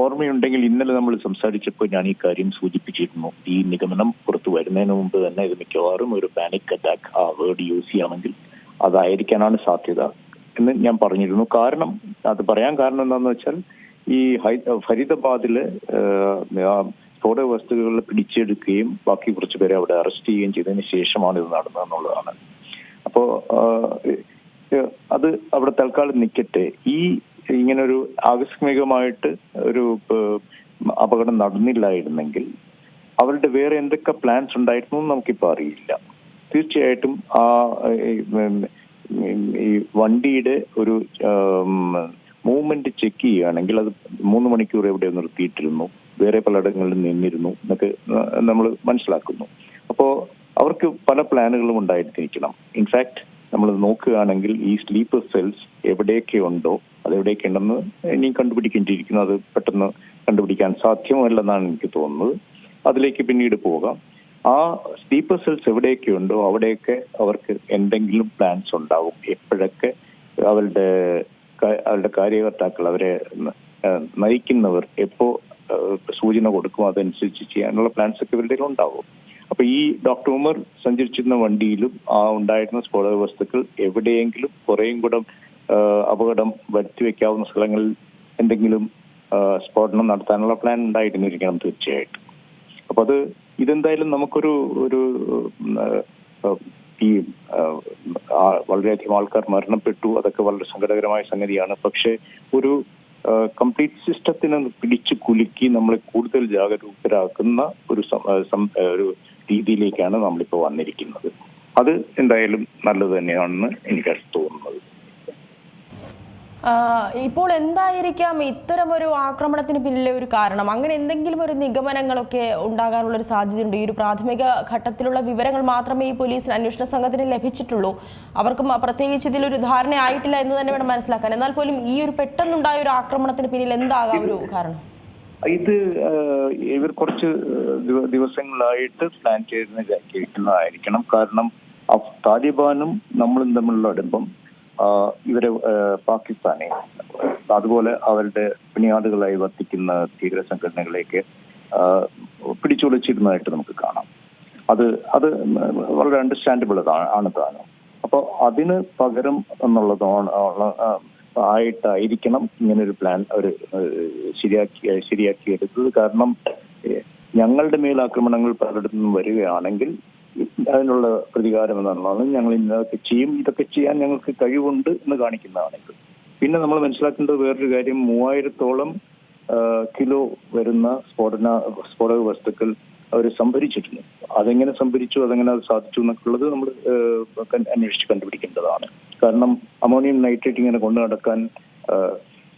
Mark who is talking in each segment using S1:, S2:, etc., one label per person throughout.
S1: ഓർമ്മയുണ്ടെങ്കിൽ ഇന്നലെ നമ്മൾ സംസാരിച്ചപ്പോൾ ഞാൻ ഈ കാര്യം സൂചിപ്പിച്ചിരുന്നു. ഈ നിഗമനം പുറത്തു വരുന്നതിന് മുമ്പ് തന്നെ ഇത് മിക്കവാറും ഒരു പാനിക് അറ്റാക്ക് ആ വേർഡ് യൂസ് ചെയ്യാമെങ്കിൽ അതായിരിക്കാനാണ് സാധ്യത എന്ന് ഞാൻ പറഞ്ഞിരുന്നു. കാരണം അത് പറയാൻ കാരണം എന്താണെന്ന് വെച്ചാൽ ഈ ഫരീദാബാദിൽ സ്ഫോടക വസ്തുക്കൾ പിടിച്ചെടുക്കുകയും ബാക്കി കുറച്ച് പേരെ അവിടെ അറസ്റ്റ് ചെയ്യുകയും ചെയ്തതിന് ശേഷമാണ് ഇത് നടന്നതെന്നുള്ളതാണ് അപ്പോ അത് അവിടെ തൽക്കാലം നിൽക്കട്ടെ ഈ ഇങ്ങനെ ഒരു ആകസ്മികമായിട്ട് ഒരു അപകടം നടന്നില്ലായിരുന്നെങ്കിൽ അവരുടെ വേറെ എന്തൊക്കെ പ്ലാൻസ് ഉണ്ടായിരുന്നു എന്ന് നമുക്കിപ്പോ അറിയില്ല. തീർച്ചയായിട്ടും ആ ഈ വണ്ടിയുടെ ഒരു മൂവ്മെന്റ് ചെക്ക് ചെയ്യുകയാണെങ്കിൽ അത് മൂന്ന് മണിക്കൂർ എവിടെ നിർത്തിയിട്ടിരുന്നു വേറെ പലയിടങ്ങളിലും നിന്നിരുന്നു എന്നൊക്കെ നമ്മൾ മനസ്സിലാക്കുന്നു. അപ്പോൾ അവർക്ക് പല പ്ലാനുകളും ഉണ്ടായിരിക്കണം. ഇൻഫാക്ട് നമ്മൾ നോക്കുകയാണെങ്കിൽ ഈ സ്ലീപ്പർ സെൽസ് എവിടെയൊക്കെ ഉണ്ടോ അതെവിടെയൊക്കെ ഉണ്ടെന്ന് ഇനി കണ്ടുപിടിക്കേണ്ടിയിരിക്കുന്നു. അത് പെട്ടെന്ന് കണ്ടുപിടിക്കാൻ സാധ്യമല്ലെന്നാണ് എനിക്ക് തോന്നുന്നത്. അതിലേക്ക് പിന്നീട് പോകാം. ആ സ്ലീപ്പർ സെൽസ് എവിടെയൊക്കെ ഉണ്ടോ അവിടെയൊക്കെ അവർക്ക് എന്തെങ്കിലും പ്ലാൻസ് ഉണ്ടാവും. എപ്പോഴൊക്കെ അവരുടെ അവരുടെ കാര്യകർത്താക്കൾ അവരെ നയിക്കുന്നവർ എപ്പോ സൂചന കൊടുക്കും. അതനുസരിച്ച് ചെയ്യാനുള്ള പ്ലാൻസ് ഒക്കെ ഇവരുടെ ഉണ്ടാവും അപ്പൊ ഈ ഡോക്ടർ ഉമർ സഞ്ചരിച്ചിരുന്ന വണ്ടിയിലും ആ ഉണ്ടായിരുന്ന സ്ഫോടക വസ്തുക്കൾ എവിടെയെങ്കിലും കുറേയും കൂടെ അപകടം വരുത്തി വെക്കാവുന്ന സ്ഥലങ്ങളിൽ എന്തെങ്കിലും സ്ഫോടനം നടത്താനുള്ള പ്ലാൻ ഉണ്ടായിരുന്നിരിക്കണം തീർച്ചയായിട്ടും. അപ്പൊ അത് ഇതെന്തായാലും നമുക്കൊരു ഒരു ഈ വളരെയധികം ആൾക്കാർ മരണപ്പെട്ടു. അതൊക്കെ വളരെ സങ്കടകരമായ സംഗതിയാണ്. പക്ഷെ ഒരു കംപ്ലീറ്റ് സിസ്റ്റത്തിനെ പിടിച്ചു കുലുക്കി നമ്മളെ കൂടുതൽ ജാഗരൂകരാക്കുന്ന ഒരു ഒരു രീതിയിലേക്കാണ് നമ്മളിപ്പോൾ വന്നിരിക്കുന്നത്. അത് എന്തായാലും നല്ലത് തന്നെയാണെന്ന് എനിക്ക് തോന്നുന്നത്.
S2: ഇപ്പോൾ എന്തായിരിക്കാം ഇത്തരം ഒരു ആക്രമണത്തിന് പിന്നിലെ ഒരു കാരണം? അങ്ങനെ എന്തെങ്കിലും ഒരു നിഗമനങ്ങളൊക്കെ ഉണ്ടാകാനുള്ള ഒരു സാധ്യതയുണ്ട്? ഈ ഒരു പ്രാഥമിക ഘട്ടത്തിലുള്ള വിവരങ്ങൾ മാത്രമേ ഈ പോലീസിന് അന്വേഷണ സംഘത്തിന് ലഭിച്ചിട്ടുള്ളൂ. അവർക്കും പ്രത്യേകിച്ച് ഇതിലൊരു ധാരണ ആയിട്ടില്ല എന്ന് തന്നെ വേണം മനസ്സിലാക്കാൻ. എന്നാൽ പോലും ഈ ഒരു പെട്ടെന്നുണ്ടായ ഒരു ആക്രമണത്തിന് പിന്നിൽ എന്താകാം ഒരു കാരണം?
S1: ഇത് ഇവർ കുറച്ച് ദിവസങ്ങളായിട്ട് പ്ലാൻ ചെയ്തിരുന്ന കേൾക്കുന്നതായിരിക്കണം. കാരണം താലിബാനും നമ്മളും തമ്മിലുള്ള അടുപ്പം ഇവരെ പാകിസ്ഥാനെ അതുപോലെ അവരുടെ പിണിയാടുകളായി വർത്തിക്കുന്ന ഭീകര സംഘടനകളെയൊക്കെ ആഹ്, നമുക്ക് കാണാം. അത് അത് വളരെ അണ്ടർസ്റ്റാൻഡബിൾ ആണ് താനും. അപ്പോൾ അതിന് പകരം എന്നുള്ളതാണ് ആയിട്ടായിരിക്കണം ഇങ്ങനെ ഒരു പ്ലാൻ അവർ ശരിയാക്കി ശരിയാക്കി എടുത്തത് കാരണം ഞങ്ങളുടെ മേൽ ആക്രമണങ്ങൾ പലയിടത്തു നിന്നും വരികയാണെങ്കിൽ അതിനുള്ള പ്രതികാരം എന്നുള്ളതാണ് ഞങ്ങൾ ഇന്നതൊക്കെ ചെയ്യും. ഇതൊക്കെ ചെയ്യാൻ ഞങ്ങൾക്ക് കഴിവുണ്ട് എന്ന് കാണിക്കുന്നതാണെങ്കിൽ. പിന്നെ നമ്മൾ മനസ്സിലാക്കേണ്ടത് വേറൊരു കാര്യം. മൂവായിരത്തോളം കിലോ വരുന്ന സ്ഫോടന സ്ഫോടക വസ്തുക്കൾ അവർ സംഭരിച്ചിട്ടുണ്ട്. അതെങ്ങനെ സംഭരിച്ചു അതെങ്ങനെ അത് സാധിച്ചു എന്നൊക്കെ ഉള്ളത് നമ്മൾ അന്വേഷിച്ച് കണ്ടുപിടിക്കേണ്ടതാണ്. കാരണം അമോണിയം നൈട്രേറ്റ് ഇങ്ങനെ കൊണ്ടു നടക്കാൻ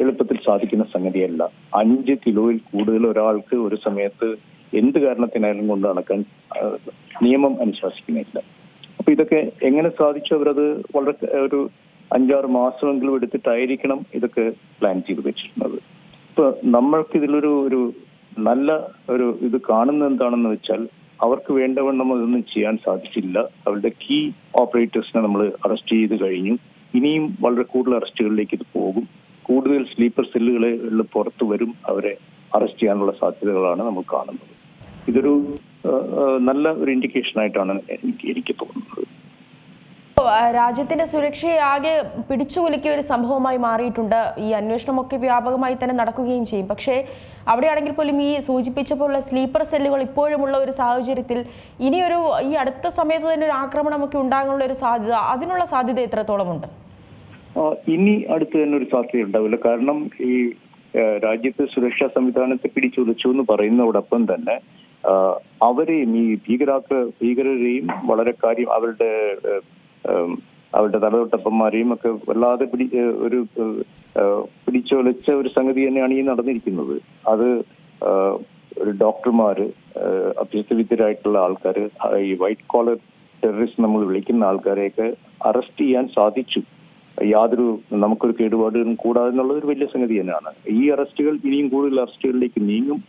S1: എളുപ്പത്തിൽ സാധിക്കുന്ന സംഗതിയല്ല. അഞ്ച് കിലോയിൽ കൂടുതൽ ഒരാൾക്ക് ഒരു സമയത്ത് എന്ത് കാരണത്തിനായാലും കൊണ്ട് നടക്കാൻ നിയമം അനുശാസിക്കുന്നില്ല. അപ്പൊ ഇതൊക്കെ എങ്ങനെ സാധിച്ചു? അവരത് വളരെ ഒരു അഞ്ചാറ് മാസമെങ്കിലും എടുത്തിട്ടായിരിക്കണം ഇതൊക്കെ പ്ലാൻ ചെയ്ത് വെച്ചിരുന്നത്. ഇപ്പൊ നമ്മൾക്ക് ഇതിലൊരു ഒരു നല്ല ഒരു ഇത് കാണുന്ന എന്താണെന്ന് വെച്ചാൽ അവർക്ക് വേണ്ടവണ്ണം അതൊന്നും ചെയ്യാൻ സാധിച്ചില്ല. അവരുടെ കീ ഓപ്പറേറ്റേഴ്സിനെ നമ്മൾ അറസ്റ്റ് ചെയ്ത് കഴിഞ്ഞു. ഇനിയും വളരെ കൂടുതൽ അറസ്റ്റുകളിലേക്ക് ഇത് പോകും. കൂടുതൽ സ്ലീപ്പർ സെല്ലുകളെ പുറത്തു വരും. അവരെ അറസ്റ്റ് ചെയ്യാനുള്ള സാധ്യതകളാണ് നമ്മൾ കാണുന്നത്. ഇതൊരു നല്ല ഒരു ഇൻഡിക്കേഷൻ ആയിട്ടാണ് എനിക്ക് എനിക്ക് തോന്നുന്നത്.
S2: ആ, രാജ്യത്തിന്റെ സുരക്ഷയെ ആകെ പിടിച്ചുകുലുക്കിയ ഒരു സംഭവമായി മാറിയിട്ടുണ്ട്. ഈ അന്വേഷണമൊക്കെ വ്യാപകമായി തന്നെ നടക്കുകയും ചെയ്യും. പക്ഷേ അവിടെയാണെങ്കിൽ പോലും ഈ സൂചിപ്പിച്ച പോലുള്ള സ്ലീപ്പർ സെല്ലുകൾ ഇപ്പോഴുമുള്ള ഒരു സാഹചര്യത്തിൽ ഇനിയൊരു ഈ അടുത്ത സമയത്ത് തന്നെ ഒരു ആക്രമണമൊക്കെ ഉണ്ടാകാനുള്ള ഒരു സാധ്യത അതിനുള്ള സാധ്യത എത്രത്തോളമുണ്ട്?
S1: ഇനി അടുത്ത് തന്നെ ഒരു സാധ്യത ഉണ്ടാവില്ല. കാരണം ഈ രാജ്യത്തെ സുരക്ഷാ സംവിധാനത്തെ പിടിച്ചുലച്ചു എന്ന് പറയുന്നതോടൊപ്പം തന്നെ അവരെയും ഈ ഭീകരാക്ര ഭീകരരെയും വളരെ കാര്യം അവരുടെ അവരുടെ തലതൊട്ടപ്പന്മാരെയും ഒക്കെ വല്ലാതെ പിടി ഒരു പിടിച്ചൊലച്ച ഒരു സംഗതി തന്നെയാണ് ഈ നടന്നിരിക്കുന്നത്. അത് ഒരു ഡോക്ടർമാര് അഭ്യസ്തവിദ്യരായിട്ടുള്ള ആൾക്കാർ ഈ വൈറ്റ് കോളർ ടെററിസ്റ്റ് നമ്മൾ വിളിക്കുന്ന ആൾക്കാരെയൊക്കെ അറസ്റ്റ് ചെയ്യാൻ സാധിച്ചു. യാതൊരു നമുക്കൊരു കേടുപാടുകളും കൂടാതെ എന്നുള്ളത് ഒരു വലിയ സംഗതി തന്നെയാണ്. ഈ അറസ്റ്റുകൾ ഇനിയും കൂടുതൽ അറസ്റ്റുകളിലേക്ക് നീങ്ങും.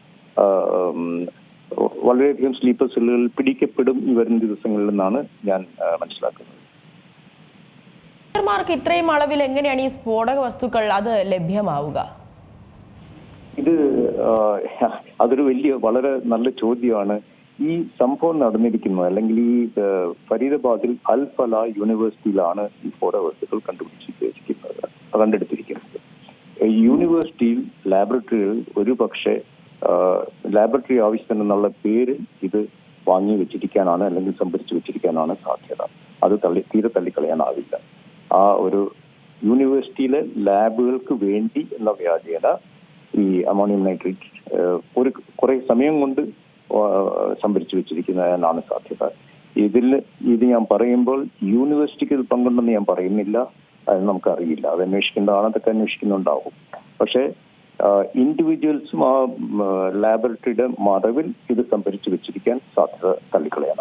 S1: വളരെയധികം സ്ലീപ്പർ സെല്ലുകളിൽ പിടിക്കപ്പെടും ഈ വരുന്ന ദിവസങ്ങളിൽ നിന്നാണ് ഞാൻ മനസ്സിലാക്കുന്നത്.
S2: ഭീകരന്മാർക്ക് ഇത്രയും അളവിൽ എങ്ങനെയാണ് ഈ സ്ഫോടക വസ്തുക്കൾ അത് ലഭ്യമാവുക?
S1: ഇത് അതൊരു വലിയ വളരെ നല്ല ചോദ്യമാണ്. ഈ സംഭവം നടന്നിരിക്കുന്നത് അല്ലെങ്കിൽ ഈ ഫരീദാബാദിൽ അൽ ഫല യൂണിവേഴ്സിറ്റിയിലാണ് ഈ സ്ഫോടക വസ്തുക്കൾ കണ്ടുപിടിച്ചിരിക്കുന്നത് കണ്ടെടുത്തിരിക്കുന്നത്. യൂണിവേഴ്സിറ്റിയിൽ ലാബറട്ടറികൾ ഒരു പക്ഷേ ലാബറട്ടറി ആവശ്യത്തിനെന്നുള്ള പേര് ഇത് വാങ്ങി വെച്ചിരിക്കാനാണ് അല്ലെങ്കിൽ സംഭരിച്ചു വെച്ചിരിക്കാനാണ് സാധ്യത. അത് തള്ളി തീരെ തള്ളിക്കളയാനാവില്ല. ആ ഒരു യൂണിവേഴ്സിറ്റിയിലെ ലാബുകൾക്ക് വേണ്ടി എന്ന വ്യാജേന ഈ അമോണിയം നൈട്രേറ്റ് ഒരു കുറെ സമയം കൊണ്ട് സംഭരിച്ചു വെച്ചിരിക്കുന്നതിനാണ് സാധ്യത. ഇതിൽ ഇത് ഞാൻ പറയുമ്പോൾ യൂണിവേഴ്സിറ്റിക്ക് ഇത് പങ്കുണ്ടെന്ന് ഞാൻ പറയുന്നില്ല അത് നമുക്കറിയില്ല. അത് അന്വേഷിക്കേണ്ടതാണ് അതൊക്കെ അന്വേഷിക്കുന്നുണ്ടാവും. പക്ഷേ ഇൻഡിവിജ്വൽസും ആ ലാബറട്ടറിയുടെ മറവിൽ ഇത് സംഭരിച്ചു വെച്ചിരിക്കാൻ സാധ്യത തള്ളിക്കളയാനാവില്ല